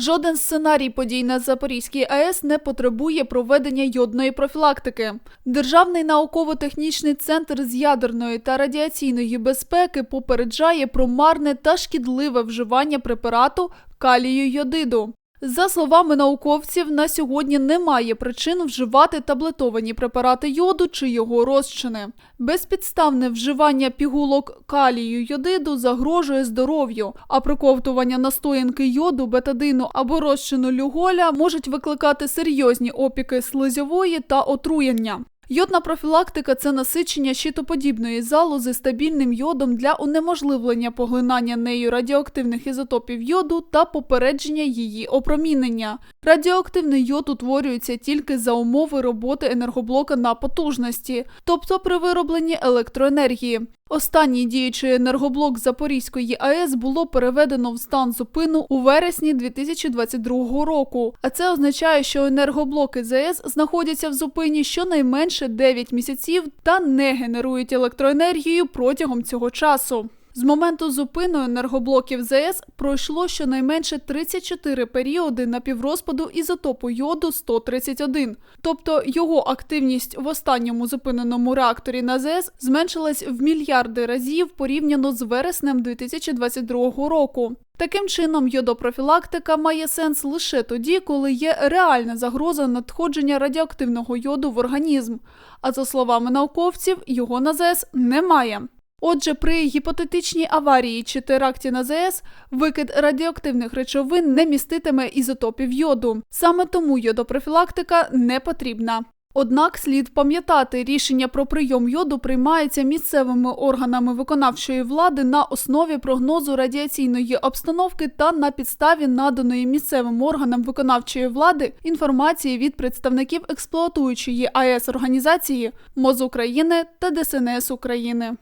Жоден сценарій подій на Запорізькій АЕС не потребує проведення йодної профілактики. Державний науково-технічний центр з ядерної та радіаційної безпеки попереджає про марне та шкідливе вживання препарату калію йодиду. За словами науковців, на сьогодні немає причин вживати таблетовані препарати йоду чи його розчини. Безпідставне вживання пігулок калію йодиду загрожує здоров'ю, а проковтування настоянки йоду, бетадину або розчину люголя можуть викликати серйозні опіки слизьової та отруєння. Йодна профілактика це насичення щитоподібної залози стабільним йодом для унеможливлення поглинання нею радіоактивних ізотопів йоду та попередження її опромінення. Радіоактивний йод утворюється тільки за умови роботи енергоблока на потужності, тобто при виробленні електроенергії. Останній діючий енергоблок Запорізької АЕС було переведено в стан зупину у вересні 2022 року. А це означає, що енергоблоки ЗАЕС знаходяться в зупині щонайменше 9 місяців та не генерують електроенергію протягом цього часу. З моменту зупину енергоблоків ЗАЕС пройшло щонайменше 34 періоди напіврозпаду ізотопу йоду 131. Тобто його активність в останньому зупиненому реакторі на ЗАЕС зменшилась в мільярди разів порівняно з вереснем 2022 року. Таким чином, йодопрофілактика має сенс лише тоді, коли є реальна загроза надходження радіоактивного йоду в організм. А за словами науковців, його на ЗАЕС немає. Отже, при гіпотетичній аварії чи теракті на ЗАЕС викид радіоактивних речовин не міститиме ізотопів йоду. Саме тому йодопрофілактика не потрібна. Однак слід пам'ятати, рішення про прийом йоду приймається місцевими органами виконавчої влади на основі прогнозу радіаційної обстановки та на підставі наданої місцевим органам виконавчої влади інформації від представників експлуатуючої АЕС організації МОЗ України та ДСНС України.